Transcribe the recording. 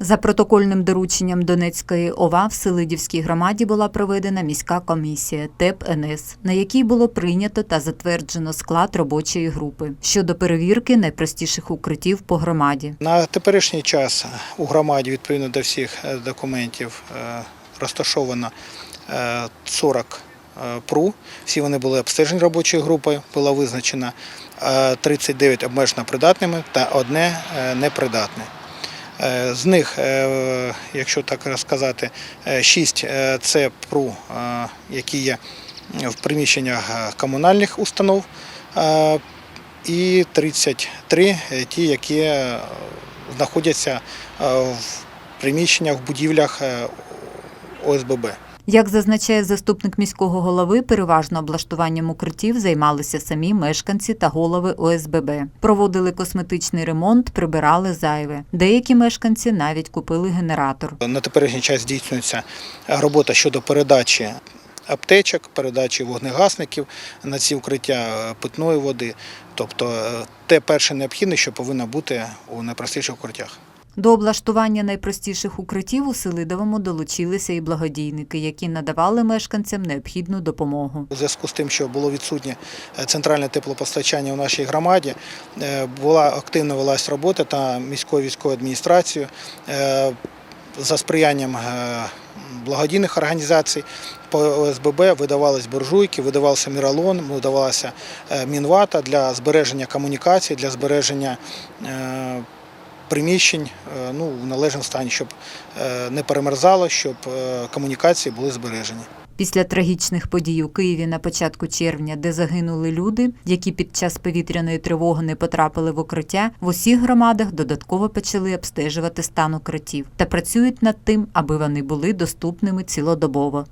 За протокольним дорученням Донецької ОВА в Селидівській громаді була проведена міська комісія ТЕП НС, на якій було прийнято та затверджено склад робочої групи щодо перевірки найпростіших укриттів по громаді. На теперішній час у громаді відповідно до всіх е, документів е, розташовано е, 40 е, ПРУ. Всі вони були обстежені робочою групою. Було визначено е, 39 обмежено придатними та одне непридатне. Е, З них, е, якщо так сказати, шість це ПРУ, е, які є в приміщеннях е, комунальних установ, е, і 33 ті, які е, знаходяться е, в приміщеннях, в будівлях е, ОСББ. Як зазначає заступник міського голови, переважно облаштуванням укриттів займалися самі мешканці та голови ОСББ. Проводили косметичний ремонт, прибирали зайве. Деякі мешканці навіть купили генератор. На теперішній час здійснюється робота щодо передачі аптечок, передачі вогнегасників на ці укриття е, питної води, тобто е, те перше необхідне, що повинно бути у найпростіших укриттях. До облаштування найпростіших укриттів у Селидовому долучилися і благодійники, які надавали мешканцям необхідну допомогу. У зв'язку з тим, що було відсутнє е, центральне теплопостачання у нашій громаді, е, була активно велась робота та міською військовою адміністрацією е, за сприянням благодійних організацій. По ОСББ видавались буржуйки, видавався міралон, видавалася мінвата для збереження комунікацій, для збереження приміщень е, ну, в належному стані, щоб е, не перемерзало, щоб е, комунікації були збережені. Після трагічних подій у Києві на початку червня, де загинули люди, які під час повітряної тривоги не потрапили в укриття, в усіх громадах додатково почали обстежувати стан укриттів та працюють над тим, аби вони були доступними цілодобово.